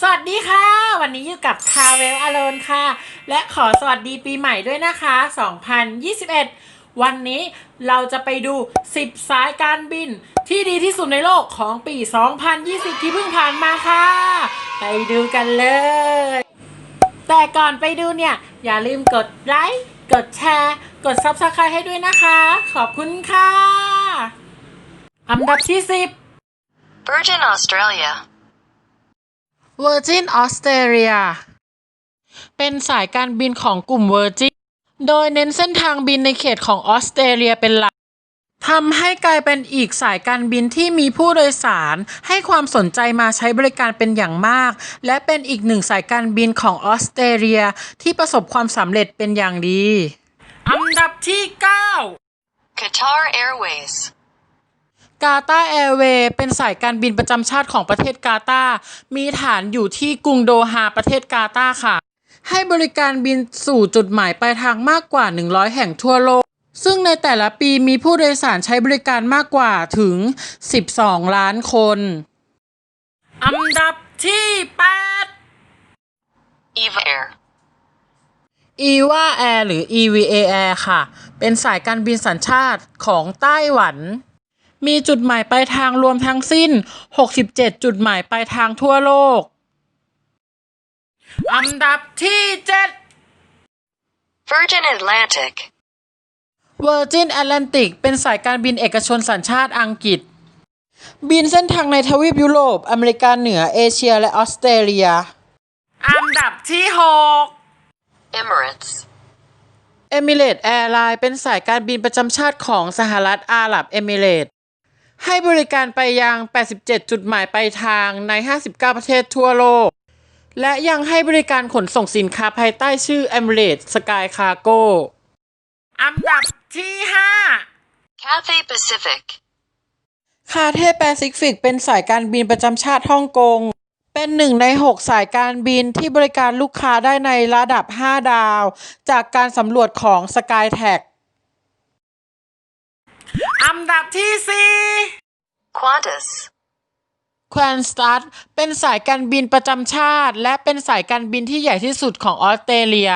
สวัสดีค่ะ วันนี้อยู่กับ Travel Alone ค่ะ และขอสวัสดีปีใหม่ด้วยนะคะ 2021 วันนี้เราจะไปดู 10 สายการบินที่ดีที่สุดในโลกของปี 2020 ที่เพิ่งผ่านมาค่ะ ไปดูกันเลย แต่ก่อนไปดูเนี่ย อย่าลืมกดไลค์กดแชร์ กด Subscribe ให้ด้วยนะคะ ขอบคุณค่ะ อันดับที่ 10 Virgin Australia. Virgin Australia เป็นสายการบินของกลุ่ม Virgin โดยเน้นเส้นทางบินในเขตของออสเตรเลียเป็นหลักทำให้กลายเป็นอีกสายการบินที่มีผู้โดยสารให้ความสนใจมาใช้บริการเป็นอย่างมาก และเป็นอีกหนึ่งสายการบินของออสเตรเลียที่ประสบความสำเร็จเป็นอย่างดี อันดับที่ 9 Qatar Airways. กาตาร์แอร์เวย์เป็นสายการบินประจำชาติของประเทศกาตาร์มีฐานอยู่ที่กรุงโดฮาประเทศกาตาร์ค่ะ ให้บริการบินสู่จุดหมายปลายทางมากกว่า 100 แห่งทั่วโลก ซึ่งในแต่ละปีมีผู้โดยสารใช้บริการมากกว่าถึง 12 ล้านคน อันดับที่ 8 EVA Air. EVA Air หรือ EVA Air ค่ะ เป็นสายการบินสัญชาติของไต้หวัน มีจุดหมายปลายทางรวมทั้งสิ้น 67 จุดหมายปลายทางทั่วโลก อันดับที่ 7 Virgin Atlantic. Virgin Atlantic เป็นสายการบินเอกชนสัญชาติอังกฤษ บินเส้นทางในทวีปยุโรป อเมริกาเหนือ เอเชีย และออสเตรเลีย อันดับที่ 6 Emirates. Emirates Airline เป็นสายการบินประจำชาติของสหรัฐอาหรับเอมิเรตส์ ให้บริการไปยัง 87 จุดหมายปลายทางใน 59 ประเทศทั่วโลก และยังให้บริการขนส่งสินค้าภายใต้ชื่อ Emirates Sky Cargo อันดับที่ 5 Cathay Pacific. คาเทแปซิฟิกเป็นสายการบินประจำชาติฮ่องกง เป็นหนึ่งใน 6 สายการบินที่บริการลูกค้าได้ในระดับ 5 ดาว จากการสำรวจของ SkyTax อันดับที่ Qantas. 4 q u a n s t a r เป็นสายการบินประจำชาติ และเป็นสายการบินที่ใหญ่ที่สุดของออสเตรเลีย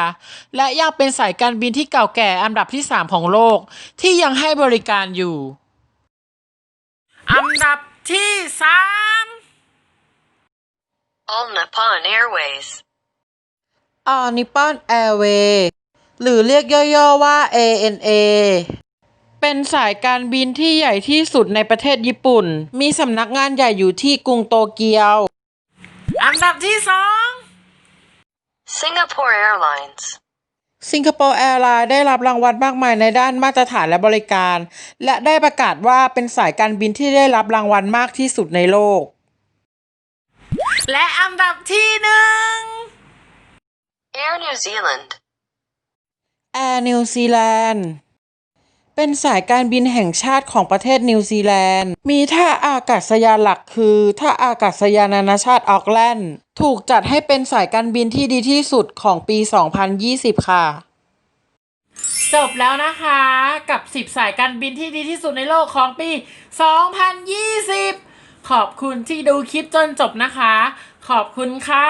และยังเป็นสายการบินที่เก่าแก่อันดับที่ 3 ของโลก ที่ยังให้บริการอยู่ อันดับที่3 All Nippon Airways. All Nippon Airways หรือเรียกย่อๆว่า ANA เป็นสายการบินที่ใหญ่ที่สุดในประเทศญี่ปุ่น มีสำนักงานใหญ่อยู่ที่กรุงโตเกียว อันดับที่ Singapore Airlines. 2สิงคโปร์แอร์ไลน์ได้รับรางวัลมากมายในด้านมาตรฐานและบริการ และได้ประกาศว่าเป็นสายการบินที่ได้รับรางวัลมากที่สุดในโลก และอันดับที่หนึ่ง Air New Zealand. Air New Zealand เป็นสายการบินแห่งชาติของประเทศนิวซีแลนด์ มีท่าอากาศยานหลักคือท่าอากาศยานนานาชาติออกแลนด์ ถูกจัดให้เป็นสายการบินที่ดีที่สุดของปี 2020 ค่ะ จบแล้วนะคะกับ 10 สายการบินที่ดีที่สุดในโลกของปี 2020 ขอบคุณที่ดูคลิปจนจบนะคะ ขอบคุณค่ะ